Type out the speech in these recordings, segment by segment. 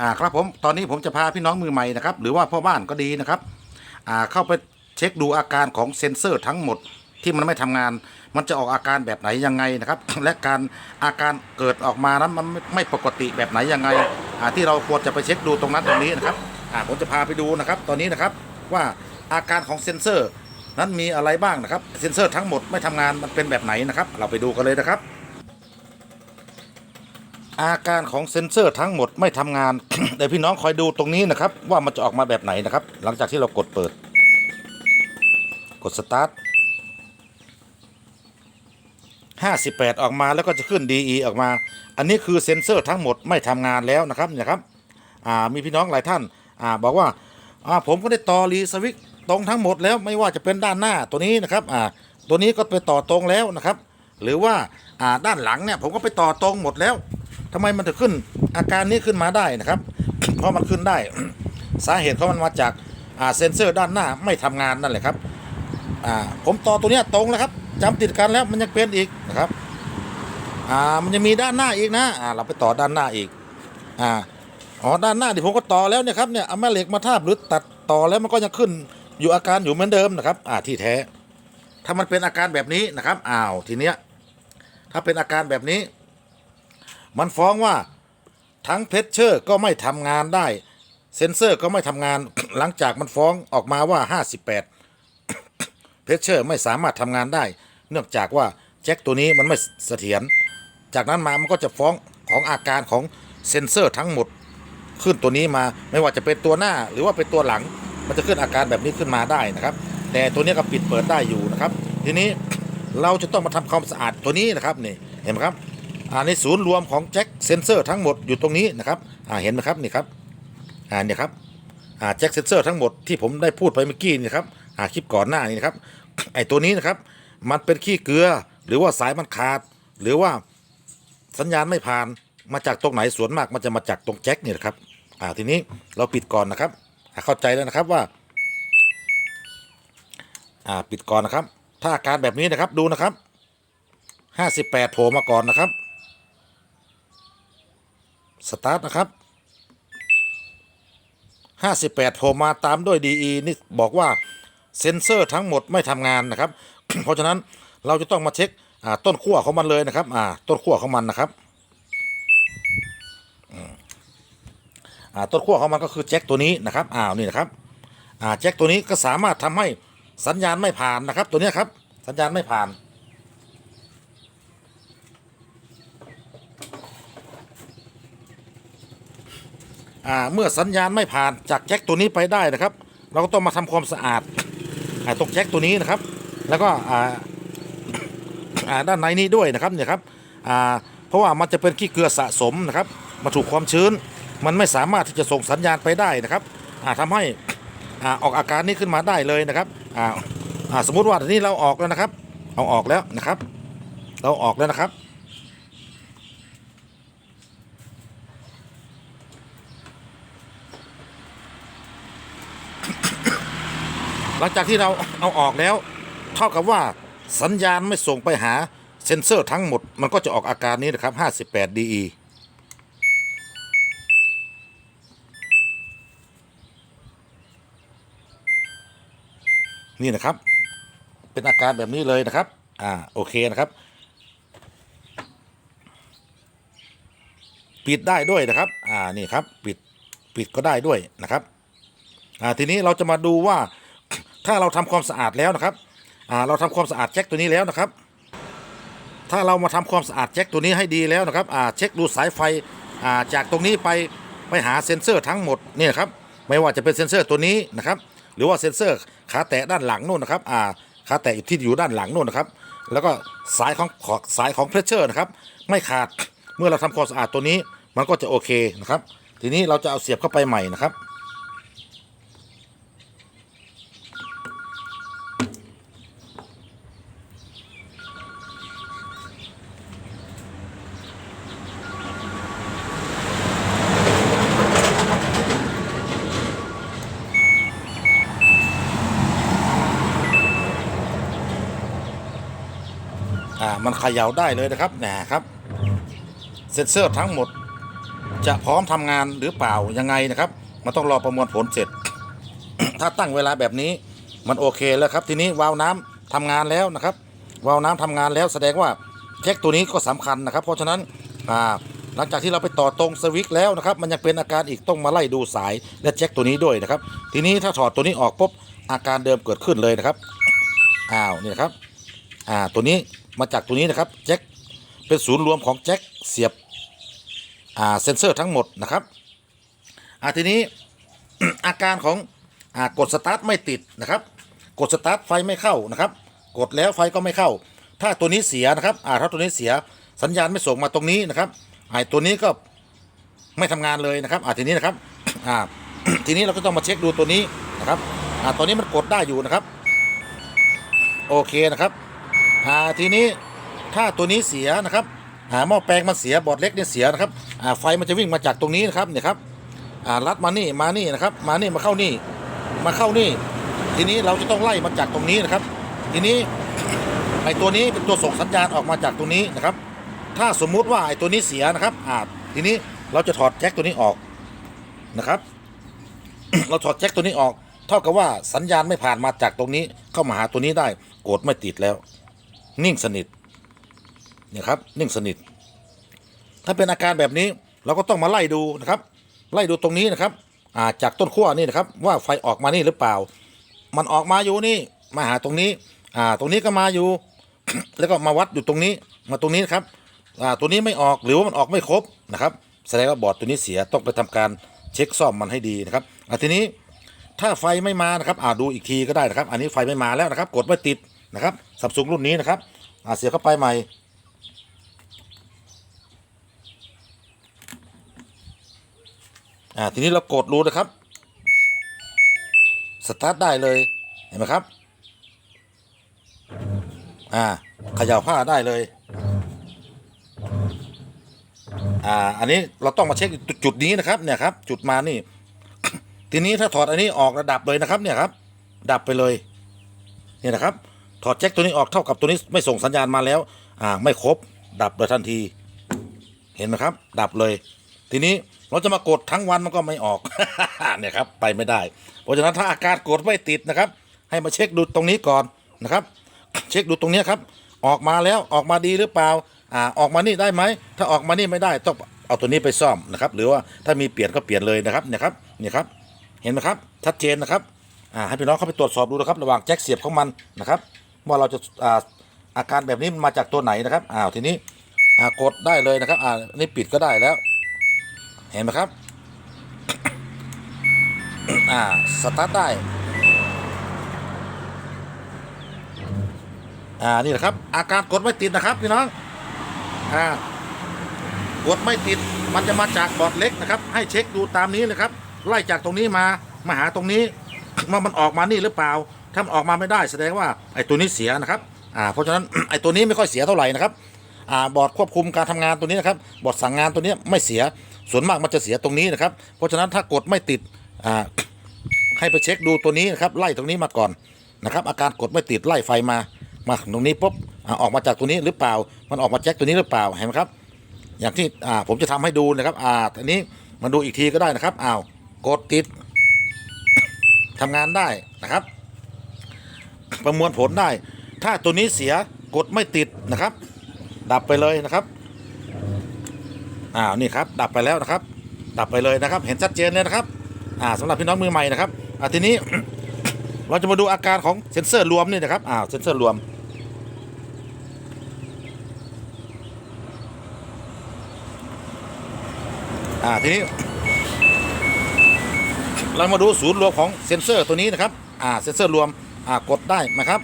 อ่าครับผมตอนนี้ผมจะพาพี่น้องมือใหม่นะครับหรือว่าพ่อบ้านก็ดีนะครับอ่าเข้าไปเช็คดูอาการของเซ็นเซอร์ทั้งหมดที่มันไม่ทำงาน มันจะออกอาการแบบไหนยังไงนะครับ และการอาการเกิดออกมานั้นมันไม่ปกติแบบไหนยังไงอ่าที่เราควรจะไปเช็คดูตรงนั้นตรงนี้นะครับอ่าผมจะพาไปดูนะครับ ตอนนี้นะครับว่าอาการของเซ็นเซอร์นั้นมีอะไรบ้างนะครับ เซ็นเซอร์ทั้งหมดไม่ทำงานมันเป็นแบบไหนนะครับ เราไปดูกันเลยนะครับ อาการของเซ็นเซอร์ทั้งหมดไม่ทำงาน เดี๋ยวพี่น้องคอยดูตรงนี้นะครับ ว่ามันจะออกมาแบบไหนนะครับ หลังจากที่เรากดเปิด กดสตาร์ท58 ออกมาแล้วก็จะขึ้น DE ออกมา อันนี้คือเซ็นเซอร์ทั้งหมดไม่ทำงานแล้วนะครับนี่ยครับมีพี่น้องหลายท่านอาบอกว่าาผมก็ได้ต่อรีสวิกตรงทั้งหมดแล้วไม่ว่าจะเป็นด้านหน้าตัวนี้นะครับตัวนี้ก็ไปต่อตรงแล้วนะครับ หรือว่าด้านหลังเนี่ยผมก็ไปต่อตรงหมดแล้ว ทำไมมันถึงขึ้นอาการนี้ขึ้นมาได้นะครับ เพราะมันขึ้นได้ สาเหตุของมันมาจากเซ็นเซอร์ด้านหน้าไม่ทำงานนั่นแหละครับผมต่อตัวเนี้ยตรงแล้วครับจำติดกันแล้วมันยังเป็นอีกนะครับมันจะมีด้านหน้าอีกนะเราไปต่อด้านหน้าอีกอ๋อด้านหน้าที่ผมก็ต่อแล้วเนี่ยครับเนี่ยเอาแม่เหล็กมาทาบหรือตัดต่อแล้วมันก็ยังขึ้นอยู่อาการอยู่เหมือนเดิมนะครับอ่าที่แท้ ถ้ามันเป็นอาการแบบนี้นะครับอ้าวทีเนี้ยถ้าเป็นอาการแบบนี้ มันฟ้องว่าทั้งเพชเชอร์ก็ไม่ทำงานได้ เซนเซอร์ก็ไม่ทำงาน หลังจากมันฟ้องออกมาว่า 58 เพชเชอร์ไม่สามารถทำงานได้ เนื่องจากว่าแจ็คตัวนี้มันไม่เสถียรจากนั้นมามันก็จะฟ้องของอาการของเซนเซอร์ทั้งหมด ขึ้นตัวนี้มาไม่ว่าจะเป็นตัวหน้าหรือว่าเป็นตัวหลัง มันจะขึ้นอาการแบบนี้ขึ้นมาได้นะครับ แต่ตัวนี้ก็ปิดเปิดได้อยู่นะครับ ทีนี้เราจะต้องมาทำความสะอาดตัวนี้นะครับนี่เห็นไหมครับ อ่าในศูนย์รวมของแจ็คเซนเซอร์ทั้งหมดอยู่ตรงนี้นะครับอ่าเห็นไหมครับนี่ครับอ่าเนี่ยครับอ่าแจ็คเซนเซอร์ทั้งหมดที่ผมได้พูดไปเมื่อกี้นี่ครับอ่าคลิปก่อนหน้านี้นะครับไอตัวนี้นะครับมันเป็นขี้เกลือหรือว่าสายมันขาด หรือว่าสัญญาณไม่ผ่านมาจากตรงไหนส่วนมากมันจะมาจากตรงแจ็คนี่แหละครับอ่าทีนี้เราปิดก่อนนะครับเข้าใจแล้วนะครับว่าอ่าปิดก่อนนะครับ ถ้าอาการแบบนี้นะครับดูนะครับห้าสิบแปดโผล่มาก่อนนะครับ สตาร์ทนะครับห้าสิบแปดโผล่มาตามด้วย DE นี่บอกว่าเซ็นเซอร์ทั้งหมดไม่ทำงานนะครับ เพราะฉะนั้นเราจะต้องมาเช็คต้นขั้วของมันเลยนะครับอ่าต้นขั้วของมันนะครับอ่าต้นขั้วของมันก็คือแจ็คตัวนี้นะครับอ้าวนี่นะครับอ่าแจ็คตัวนี้ก็สามารถทำให้สัญญาณไม่ผ่านนะครับ ตัวนี้ครับ สัญญาณไม่ผ่าน อ่าเมื่อสัญญาณไม่ผ่านจากแจ็คตัวนี้ไปได้นะครับ เราก็ต้องมาทำความสะอาดอาตรงแจ็คตัวนี้นะครับ แล้วก็อ่าอ่าด้านในนี้ด้วยนะครับเนี่ยครับอ่าเพราะว่ามันจะเป็นขี้เกลือสะสมนะครับมาถูกความชื้น มันไม่สามารถที่จะส่งสัญญาณไปได้นะครับอ่าทำให้อ่าออกอาการนี้ขึ้นมาได้เลยนะครับอ่าสมมุติว่าทีนี้เราออกแล้วนะครับ เอาออกแล้วนะครับ เราออกแล้วนะครับ หลังจากที่เราเอาออกแล้ว เท่ากับว่าสัญญาณไม่ส่งไปหาเซ็นเซอร์ทั้งหมด มันก็จะออกอาการนี้นะครับ 58 DE นี่นะครับ เป็นอาการแบบนี้เลยนะครับ อ่า โอเคนะครับ ปิดได้ด้วยนะครับ อ่า นี่ครับ ปิด ปิดก็ได้ด้วยนะครับ อ่า ทีนี้เราจะมาดูว่า ถ้าเราทำความสะอาดแล้วนะครับเราทำความสะอาดแจ็คตัวนี้แล้วนะครับ ถ้าเรามาทำความสะอาดแจ็คตัวนี้ให้ดีแล้วนะครับอ่าเช็คดูสายไฟอ่าจากตรงนี้ไปไปหาเซ็นเซอร์ทั้งหมดเนี่ยครับไม่ว่าจะเป็นเซ็นเซอร์ตัวนี้นะครับหรือว่าเซ็นเซอร์ขาแตะด้านหลังนู่นนะครับอ่าขาแตะที่อยู่ด้านหลังนู่นนะครับแล้วก็สายของสายของเพรสเชอร์นะครับไม่ขาดเมื่อเราทำความสะอาดตัวนี้มันก็จะโอเคนะครับ ทีนี้เราจะเอาเสียบเข้าไปใหม่นะครับ อ่ามันเขย่าได้เลยนะครับนะครับ เซ็นเซอร์ทั้งหมด จะพร้อมทำงานหรือเปล่ายังไงนะครับ มันต้องรอประมวลผลเสร็จ ถ้าตั้งเวลาแบบนี้มันโอเคแล้วครับ ทีนี้วาล์วน้ำทำงานแล้วนะครับ วาล์วน้ำทำงานแล้วแสดงว่าเช็คตัวนี้ก็สำคัญนะครับ เพราะฉะนั้นอ่าหลังจากที่เราไปต่อตรงสวิตช์แล้วนะครับ มันยังเป็นอาการอีกต้องมาไล่ดูสายและเช็คตัวนี้ด้วยนะครับ ทีนี้ถ้าถอดตัวนี้ออกปุ๊บอาการเดิมเกิดขึ้นเลยนะครับอ้าวนี่นครับอ่าตัวนี้ มาจากตัวนี้นะครับแจ็คเป็นศูนย์รวมของแจ็คเสียบอ่าเซนเซอร์ทั้งหมดนะครับอ่าทีนี้อาการของอากดสตาร์ทไม่ติดนะครับ กดสตาร์ทไฟไม่เข้านะครับ กดแล้วไฟก็ไม่เข้า ถ้าตัวนี้เสียนะครับอ่าถ้าตัวนี้เสียสัญญาณไม่ส่งมาตรงนี้นะครับไอ้ตัวนี้ก็ไม่ทำงานเลยนะครับอ่าทีนี้นะครับอ่าทีนี้เราก็ต้องมาเช็คดูตัวนี้นะครับอ่าตัวนี้มันกดได้อยู่นะครับ โอเคนะครับ อ่าทีนี้ถ้าตัวนี้เสียนะครับอ่าหม้อแปลงมันเสียบอร์ดเล็กเนี่ยเสียนะครับอ่าไฟมันจะวิ่งมาจากตรงนี้นะครับเนี่ยครับอ่ารัดมานี่มานี่นะครับ มานี่มาเข้านี่มาเข้านี่ ทีนี้เราจะต้องไล่มาจากตรงนี้นะครับ ทีนี้ไอ้ตัวนี้เป็นตัวส่งสัญญาณออกมาจากตรงนี้นะครับ ถ้าสมมุติว่าไอ้ตัวนี้เสียนะครับอ่าทีนี้เราจะถอดแจ็คตัวนี้ออกนะครับ เราถอดแจ็คตัวนี้ออก เท่ากับว่าสัญญาณไม่ผ่านมาจากตรงนี้เข้ามาหาตัวนี้ได้กดไม่ติดแล้ว นิ่งสนิทเนี่ยครับ นิ่งสนิท ถ้าเป็นอาการแบบนี้เราก็ต้องมาไล่ดูนะครับ ไล่ดูตรงนี้นะครับาจากต้นขั้วนี่นะครับ ว่าไฟออกมานี่หรือเปล่า มันออกมาอยู่นี่มาหาตรงนี้อ่าตรงนี้ก็มาอยู่ แล้วก็มาวัดอยู่ตรงนี้มาตรงนี้นะครับอ่าตัวนี้ไม่ออกหรือว่ามันออกไม่ครบนะครับ แสดงว่าบอร์ดตัวนี้เสียต้องไปทำการเช็คซ่อมมันให้ดีนะครับอ่าทีนี้ถ้าไฟไม่มานะครับอ่าดูอีกทีก็ได้นะครับ อันนี้ไฟไม่มาแล้วนะครับ กดไม่ติด นะครับสับสุงรุ่นนี้นะครับอาเสียบเข้าไปใหม่ อ่าทีนี้เรากดรูนะครับ สตาร์ทได้เลยเห็นไหมครับ อ่าขย่าผ้าได้เลย อ่าอันนี้เราต้องมาเช็คจุดนี้นะครับเนี่ยครับ จุดมานี่ ทีนี้ถ้าถอดอันนี้ออกระดับเลยนะครับ เนี่ยครับ ดับไปเลย เนี่ยนะครับ ถอดแจ็คตัวนี้ออกเท่ากับตัวนี้ไม่ส่งสัญญาณมาแล้ว อ่า ไม่ครบ ดับโดยทันที เห็นไหมครับ ดับเลย ทีนี้เราจะมากดทั้งวันมันก็ไม่ออก เนี่ยครับ ไปไม่ได้ เพราะฉะนั้นถ้าอาการกดไม่ติดนะครับ ให้มาเช็คดูตรงนี้ก่อนนะครับ เช็คดูตรงนี้ครับ ออกมาแล้วออกมาดีหรือเปล่า อ่า ออกมานี่ได้ไหม ถ้าออกมานี่ไม่ได้ต้องเอาตัวนี้ไปซ่อมนะครับ หรือว่าถ้ามีเปลี่ยนก็เปลี่ยนเลยนะครับเนี่ยครับเนี่ยครับ เห็นไหมครับ ชัดเจนนะครับ อ่า ให้พี่น้องเข้าไปตรวจสอบดูนะครับ ระหว่างแจ็คเสียบของมันนะครับ ว่าเราจะอ่าอาการแบบนี้มาจากตัวไหนนะครับอ้าวทีนี้อ่ากดได้เลยนะครับอ่านี่ปิดก็ได้แล้ว เห็นไหมครับอ่าสตาร์ทได้อ่านี่แหละครับ อาการกดไม่ติดนะครับพี่น้องอ่ากดไม่ติดมันจะมาจากบอร์ดเล็กนะครับ ให้เช็คดูตามนี้เลยครับ ไล่จากตรงนี้มามาหาตรงนี้ว่ามันออกมานี่หรือเปล่า ถ้ามันออกมาไม่ได้แสดงว่าไอ้ตัวนี้เสียนะครับอ่าเพราะฉะนั้น ไอ้ตัวนี้ไม่ค่อยเสียเท่าไหร่นะครับอ่าบอร์ดควบคุมการทำงานตัวนี้นะครับบอร์ดสั่งงานตัวนี้ไม่เสียส่วนมากมันจะเสียตรงนี้นะครับ เพราะฉะนั้นถ้ากดไม่ติดอ่าให้ไปเช็คดูตัวนี้นะครับไล่ตรงนี้มาก่อนนะครับ อาการกดไม่ติดไล่ไฟมามาตรงนี้ปุ๊บอ่าออกมาจากตัวนี้หรือเปล่า มันออกมาแจ็คตัวนี้หรือเปล่าเห็นไหมครับ อย่างที่อ่าผมจะทำให้ดูนะครับอ่าอันนี้มาดูอีกทีก็ได้นะครับอ้าวกดติดทำงานได้นะครับ ประมวลผลได้ ถ้าตัวนี้เสียกดไม่ติดนะครับ ดับไปเลยนะครับอ้าวนี่ครับดับไปแล้วนะครับ ดับไปเลยนะครับ เห็นชัดเจนเลยนะครับอ่าสำหรับพี่น้องมือใหม่นะครับอ่าทีนี้เราจะมาดูอาการของเซ็นเซอร์รวมนี่นะครับอ้าวเซ็นเซอร์รวมอ่าทีนี้ เรามาดูศูนย์รวมของเซ็นเซอร์ตัวนี้นะครับอ่าเซ็นเซอร์รวม กดได้นะครับ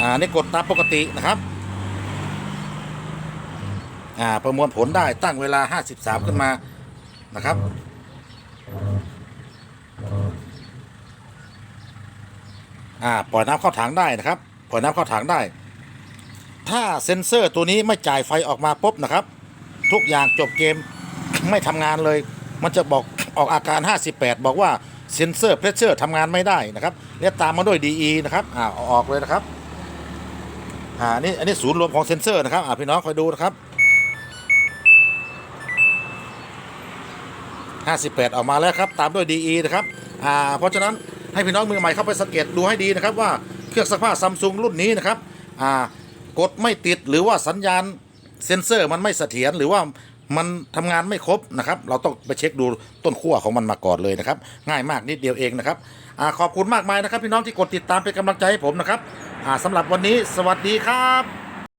อ่านี่กดตามปกตินะครับอ่าประมวลผลได้ตั้งเวลา 53 ขึ้นมานะครับอ่าปล่อยน้ำเข้าถังได้นะครับ ปล่อยน้ำเข้าถังได้ ถ้าเซ็นเซอร์ตัวนี้ไม่จ่ายไฟออกมาปุ๊บนะครับ ทุกอย่างจบเกมไม่ทำงานเลย มันจะบอกออกอาการ 58 บอกว่า เซนเซอร์เพรสเชอร์ทำงานไม่ได้นะครับและตามมาด้วย DE นะครับอ่าอาออกเลยนะครับอ่านี่อันนี้ศูนย์รวมของเซนเซอร์นะครับอ่าพี่น้องคอยดูนะครับ58 ออกมาแล้วครับ ตามด้วย DE นะครับอ่าเพราะฉะนั้นให้พี่น้องมือใหม่เข้าไปสังเกตดูให้ดีนะครับว่าเครื่องซักผ้าซัมซุงรุ่นนี้นะครับอ่ากดไม่ติดหรือว่าสัญญาณเซ็นเซอร์มันไม่เสถียรหรือว่า มันทำงานไม่ครบนะครับ เราต้องไปเช็คดูต้นขั้วของมันมาก่อนเลยนะครับ ง่ายมากนิดเดียวเองนะครับอขอบคุณมากมายนะครับ พี่น้องที่กดติดตามเป็นกำลังใจให้ผมนะครับสำหรับวันนี้สวัสดีครับ